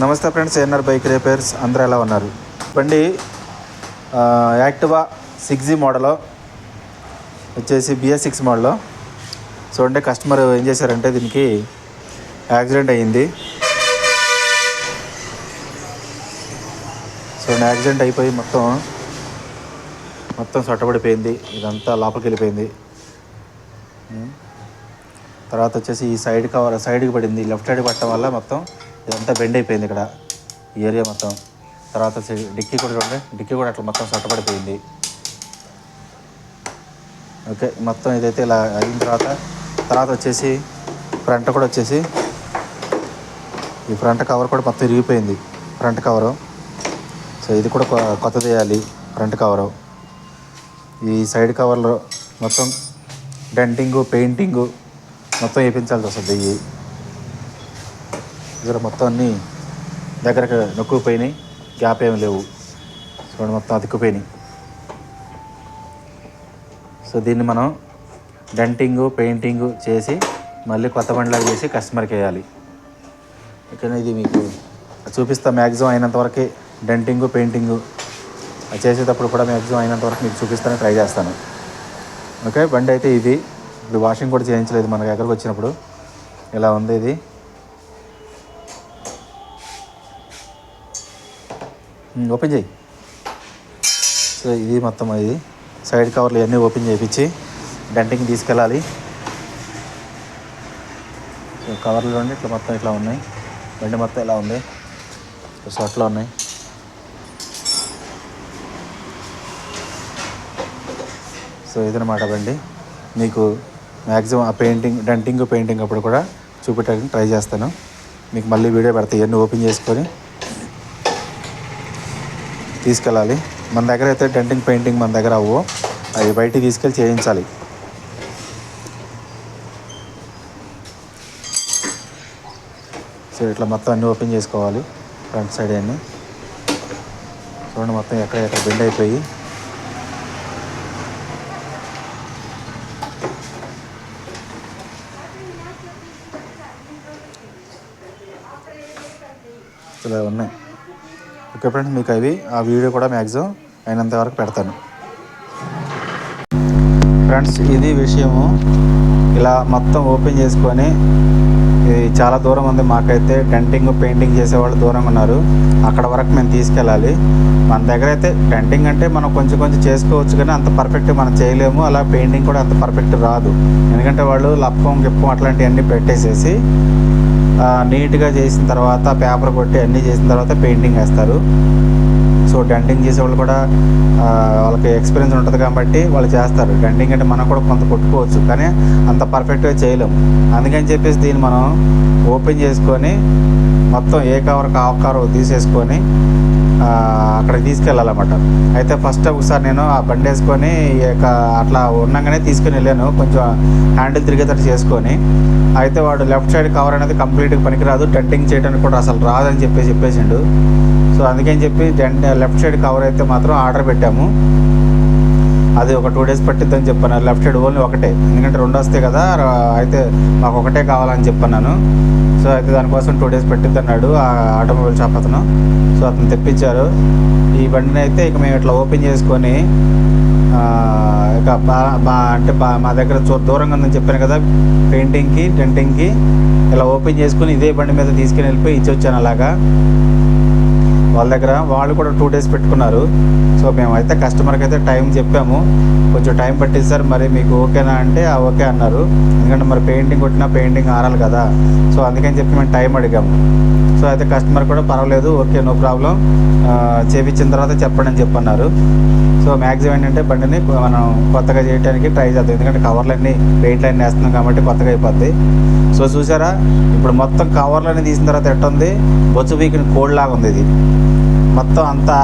నమస్తే friends ANR bike repairs. అందరూ ఎలా ఉన్నారు? బండి యాక్టివా సిక్స్ జీ మోడల్ వచ్చేసి బిఎస్ సిక్స్ మోడల్. చూడండి కస్టమర్ ఏం చేశారంటే దీనికి యాక్సిడెంట్ అయ్యింది. సో యాక్సిడెంట్ అయిపోయి మొత్తం మొత్తం సొట్టబడిపోయింది. ఇదంతా లోపలికి వెళ్ళిపోయింది. తర్వాత వచ్చేసి ఈ సైడ్ కవర్ సైడ్కి పడింది. లెఫ్ట్ సైడ్ పట్టడం వల్ల మొత్తం ఇదంతా బెండ్ అయిపోయింది ఇక్కడ. ఈ ఏరియా మొత్తం. తర్వాత డిక్కీ కూడా చూడండి. డిక్కీ కూడా అట్లా మొత్తం సొట్టపడిపోయింది ఓకే మొత్తం ఇదైతే ఇలా అయిన తర్వాత తర్వాత వచ్చేసి ఫ్రంట్ కూడా వచ్చేసి ఈ ఫ్రంట్ కవర్ కూడా మొత్తం ఇరిగిపోయింది. Front cover. సో ఇది కూడా కొ- కొత్తది వేయాలి ఫ్రంట్ కవరు. ఈ సైడ్ కవర్లో మొత్తం డెంటింగు పెయింటింగు మొత్తం వేయించాల్సి వస్తుంది. ఇవి ఇక్కడ మొత్తం అన్నీ దగ్గరకు నొక్కుపోయినాయి. గ్యాప్ ఏమి లేవు. చూడండి మొత్తం అతుక్కుపోయినాయి. సో దీన్ని మనం డెంటింగు పెయింటింగు చేసి మళ్ళీ కొత్త బండిలాగా చేసి కస్టమర్కి వేయాలి. ఇక్కడ ఇది మీకు చూపిస్తా మ్యాక్సిమం అయినంత వరకే డెంటింగు పెయింటింగు అది చేసేటప్పుడు కూడా మ్యాక్సిమం అయినంత వరకు మీకు చూపిస్తాను ట్రై చేస్తాను. ఓకే బండి అయితే ఇది. ఇప్పుడు వాషింగ్ కూడా చేయించలేదు మన దగ్గరకు వచ్చినప్పుడు. ఇలా ఉంది ఇది? ఓపెన్ చేయి. సో ఇది మొత్తం ఇది. సైడ్ కవర్లు ఇవన్నీ ఓపెన్ చేయించి డెంటింగ్ తీసుకెళ్ళాలి. సో కవర్లు చూడండి ఇట్లా మొత్తం ఇట్లా ఉన్నాయి. బండి మొత్తం ఇలా ఉంది. సో అట్లా ఉన్నాయి. సో ఇదనమాట బండి. మీకు మ్యాక్సిమం ఆ పెయింటింగ్ డెంటింగ్ పెయింటింగ్ అప్పుడు కూడా చూపెట్టడానికి ట్రై చేస్తాను. మీకు మళ్ళీ వీడియో పెడతాయి ఇవన్నీ ఓపెన్ చేసుకొని తీసుకెళ్ళాలి. మన దగ్గర అయితే డెంటింగ్ పెయింటింగ్ మన దగ్గర అవ్వు. అవి బయటికి తీసుకెళ్ళి చేయించాలి. సో ఇట్లా మొత్తం అన్నీ ఓపెన్ చేసుకోవాలి. ఫ్రంట్ సైడ్ అన్నీ. చూడండి మొత్తం ఎక్కడ ఎక్కడ బెండ్ అయిపోయి. ఇలా ఉన్నాయి. ఓకే ఫ్రెండ్స్ మీకు అవి ఆ వీడియో కూడా మ్యాక్సిమం అయినంత వరకు పెడతాను. ఫ్రెండ్స్ ఇది విషయము ఇలా మొత్తం ఓపెన్ చేసుకొని ఇది చాలా దూరం ఉంది మాకైతే. డెంటింగ్ పెయింటింగ్ చేసేవాళ్ళు దూరంగా ఉన్నారు. అక్కడ వరకు మేము తీసుకెళ్ళాలి. మన దగ్గర అయితే డెంటింగ్ అంటే మనం కొంచెం కొంచెం చేసుకోవచ్చు కానీ అంత పర్ఫెక్ట్ మనం చేయలేము. అలా పెయింటింగ్ కూడా అంత పర్ఫెక్ట్ రాదు. ఎందుకంటే వాళ్ళు లప్పం గిప్పం అట్లాంటివన్నీ పెట్టేసేసి నీట్గా చేసిన తర్వాత పేపర్ కొట్టి అన్నీ చేసిన తర్వాత పెయింటింగ్ వేస్తారు. సో డెంటింగ్ చేసే వాళ్ళు కూడా వాళ్ళకి ఎక్స్పీరియన్స్ ఉంటుంది కాబట్టి వాళ్ళు చేస్తారు. డెంటింగ్ అంటే మనం కూడా కొంత కొట్టుకోవచ్చు కానీ అంత పర్ఫెక్ట్గా చేయలేము అందుకని చెప్పేసి దీన్ని మనం ఓపెన్ చేసుకొని మొత్తం ఏ కవర్ ఆఫ్ కవర్ తీసేసుకొని అక్కడికి తీసుకెళ్ళాలన్నమాట. అయితే ఫస్ట్ ఒకసారి నేను ఆ బండి వేసుకొని అట్లా ఉండగానే తీసుకుని వెళ్ళాను. కొంచెం హ్యాండిల్ తిరిగేటట్టు చేసుకొని. అయితే వాడు లెఫ్ట్ సైడ్ కవర్ అనేది కంప్లీట్గా పనికిరాదు. డెంటింగ్ చేయడానికి కూడా అసలు రాదని చెప్పి చెప్పేసిండు. సో అందుకని చెప్పి డెంట్ లెఫ్ట్ సైడ్ కవర్ అయితే మాత్రం ఆర్డర్ పెట్టాము. అది ఒక టూ డేస్ పట్టిద్దని చెప్పాను లెఫ్ట్ సైడ్ ఓన్లీ ఒకటే. ఎందుకంటే రెండు వస్తాయి కదా అయితే మాకు ఒకటే కావాలని చెప్పన్నాను. సో అయితే దానికోసం టూ డేస్ పెట్టిద్ది అన్నాడు ఆ ఆటోమొబైల్ షాప్ అతను. సో అతను తెప్పించారు. ఈ బండిని అయితే ఇక మేము ఇట్లా ఓపెన్ చేసుకొని ఇక బా అంటే బా మా దగ్గర చూ దూరంగా ఉందని చెప్పాను కదా పెయింటింగ్కి టెంటింగ్కి ఇలా ఓపెన్ చేసుకుని ఇదే బండి మీద తీసుకుని వెళ్ళిపోయి ఇచ్చి వచ్చాను అలాగా. వాళ్ళ దగ్గర వాళ్ళు కూడా టూ డేస్ పెట్టుకున్నారు. సో మేమైతే కస్టమర్కి అయితే టైం చెప్పాము. కొంచెం టైం పట్టింది సార్ మరి మీకు ఓకేనా అంటే ఓకే అన్నారు. ఎందుకంటే మరి పెయింటింగ్ కొట్టినా పెయింటింగ్ ఆరాలి కదా. సో అందుకని చెప్పి మేము టైం అడిగాము. సో అయితే కస్టమర్ కూడా పర్వాలేదు ఓకే నో ప్రాబ్లం చేపించిన తర్వాత చెప్పండి అని చెప్పన్నారు. సో మ్యాక్సిమం ఏంటంటే బండిని మనం కొత్తగా చేయడానికి ట్రై చేద్దాం. ఎందుకంటే కవర్లన్నీ పెయింట్లు అన్నీ వేస్తున్నాం కాబట్టి కొత్తగా అయిపోద్ది. సో చూసారా ఇప్పుడు మొత్తం కవర్లన్నీ తీసిన తర్వాత ఎట్టుంది? బొచ్చు వీకిన కోల్డ్ లాగా ఉంది ఇది. మొత్తం అంతా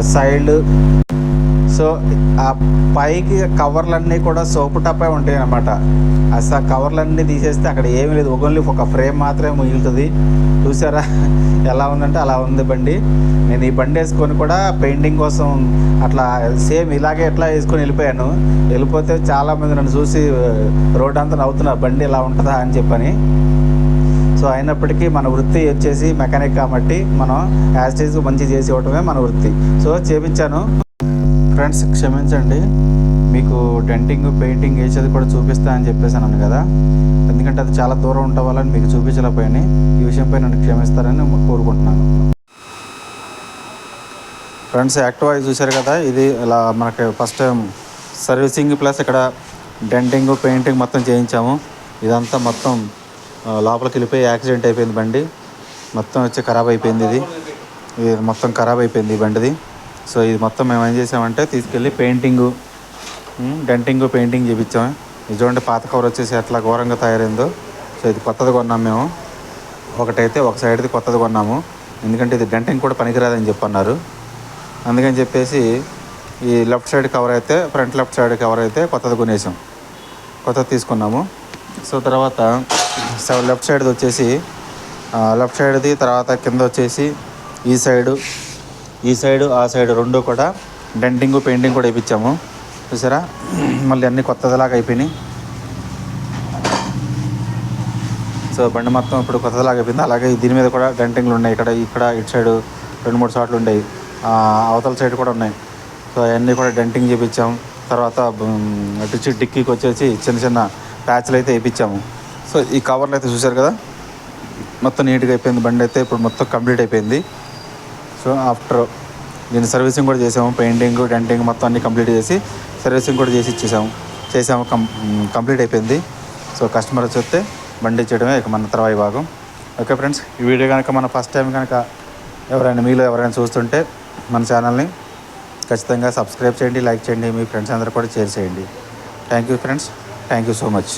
సైడ్ సో ఆ పైకి కవర్లన్నీ కూడా సోపు టప్పే ఉంటాయి అనమాట అసలు ఆ కవర్లన్నీ తీసేస్తే అక్కడ ఏమీ లేదు. ఓన్లీ ఒక ఫ్రేమ్ మాత్రమే మిగులుతుంది. చూసారా? ఎలా ఉందంటే అలా ఉంది బండి. నేను ఈ బండి వేసుకొని కూడా పెయింటింగ్ కోసం అట్లా సేమ్ ఇలాగే ఎట్లా వేసుకొని వెళ్ళిపోయాను. వెళ్ళిపోతే చాలామంది నన్ను చూసి రోడ్డు అంతా నవ్వుతున్నారు. బండి ఇలా ఉంటుందా? అని చెప్పని. సో అయినప్పటికీ మన వృత్తి వచ్చేసి మెకానిక్ కాబట్టి మనం యాస్టేజ్ మంచి చేసి ఇవ్వటమే మన వృత్తి. సో చేపించాను. ఫ్రెండ్స్ క్షమించండి. మీకు డెంటింగ్ పెయింటింగ్ వేసేది కూడా చూపిస్తా అని చెప్పేసి అన్నాను కదా. ఎందుకంటే అది చాలా దూరం ఉండటం వల్ల మీకు చూపించలేకపోయాను. ఈ విషయంపై నన్ను క్షమిస్తారని కోరుకుంటున్నాను. ఫ్రెండ్స్ యాక్టివా చూశారు కదా. ఇది ఇలా మనకి ఫస్ట్ టైం సర్వీసింగ్ ప్లస్ ఇక్కడ డెంటింగ్ పెయింటింగ్ మొత్తం చేయించాము. ఇదంతా మొత్తం లోపలికి వెళ్ళిపోయి యాక్సిడెంట్ అయిపోయింది బండి. మొత్తం వచ్చి ఖరాబ్ అయిపోయింది ఇది. ఇది మొత్తం ఖరాబ్ అయిపోయింది ఈ బండిది. సో ఇది మొత్తం మేము ఏం చేసామంటే తీసుకెళ్ళి పెయింటింగు డెంటింగ్ పెయింటింగ్ చేయించాము ఇది చూడండి పాత కవర్ వచ్చేసి ఎట్లా ఘోరంగా తయారైందో. సో ఇది కొత్తది కొన్నాం మేము. ఒకటైతే ఒక సైడ్ది కొత్తది కొన్నాము. ఎందుకంటే ఇది డెంటింగ్ కూడా పనికిరాదని చెప్పన్నారు. అందుకని చెప్పేసి ఈ లెఫ్ట్ సైడ్ కవర్ అయితే ఫ్రంట్ లెఫ్ట్ సైడ్ కవర్ అయితే కొత్తది కొనేసాం. కొత్తది తీసుకున్నాము. సో తర్వాత లెఫ్ట్ సైడ్ది వచ్చేసి లెఫ్ట్ సైడ్ది తర్వాత కింద వచ్చేసి ఈ సైడు ఈ సైడు ఆ సైడు రెండు కూడా డెంటింగ్ పెయింటింగ్ కూడా వేయించాము చూసారా? మళ్ళీ అన్నీ కొత్తదిలాగా అయిపోయినాయి. సో బండి మొత్తం ఇప్పుడు కొత్తదిలాగా అయిపోయింది. అలాగే దీని మీద కూడా డెంటింగ్లు ఉన్నాయి. ఇక్కడ ఇక్కడ ఇటు సైడ్ రెండు మూడు షాట్లు ఉన్నాయి. అవతల సైడ్ కూడా ఉన్నాయి. సో అవన్నీ కూడా డెంటింగ్ చేయించాము తర్వాత ఉమ్, అటు డిక్కీకి వచ్చేసి చిన్న చిన్న ప్యాచ్లు అయితే వేయించాము సో ఈ కవర్లు అయితే చూశారు కదా? మొత్తం నీట్గా అయిపోయింది. బండి అయితే ఇప్పుడు మొత్తం కంప్లీట్ అయిపోయింది. సో ఆఫ్టర్ దీని సర్వీసింగ్ కూడా చేసాము. పెయింటింగ్ డెంటింగ్ మొత్తం అన్ని కంప్లీట్ చేసి సర్వీసింగ్ కూడా చేసి ఇచ్చేసాము. చేసాము కం కంప్లీట్ అయిపోయింది. సో కస్టమర్ వచ్చి వస్తే బండి ఇచ్చేయడమే ఇక మన తర్వాయి భాగం. ఓకే ఫ్రెండ్స్ ఈ వీడియో కనుక మన ఫస్ట్ టైం కనుక ఎవరైనా మీలో ఎవరైనా చూస్తుంటే మన ఛానల్ని ఖచ్చితంగా సబ్స్క్రైబ్ చేయండి లైక్ చేయండి మీ ఫ్రెండ్స్ అందరూ కూడా షేర్ చేయండి. Thank you friends thank you so much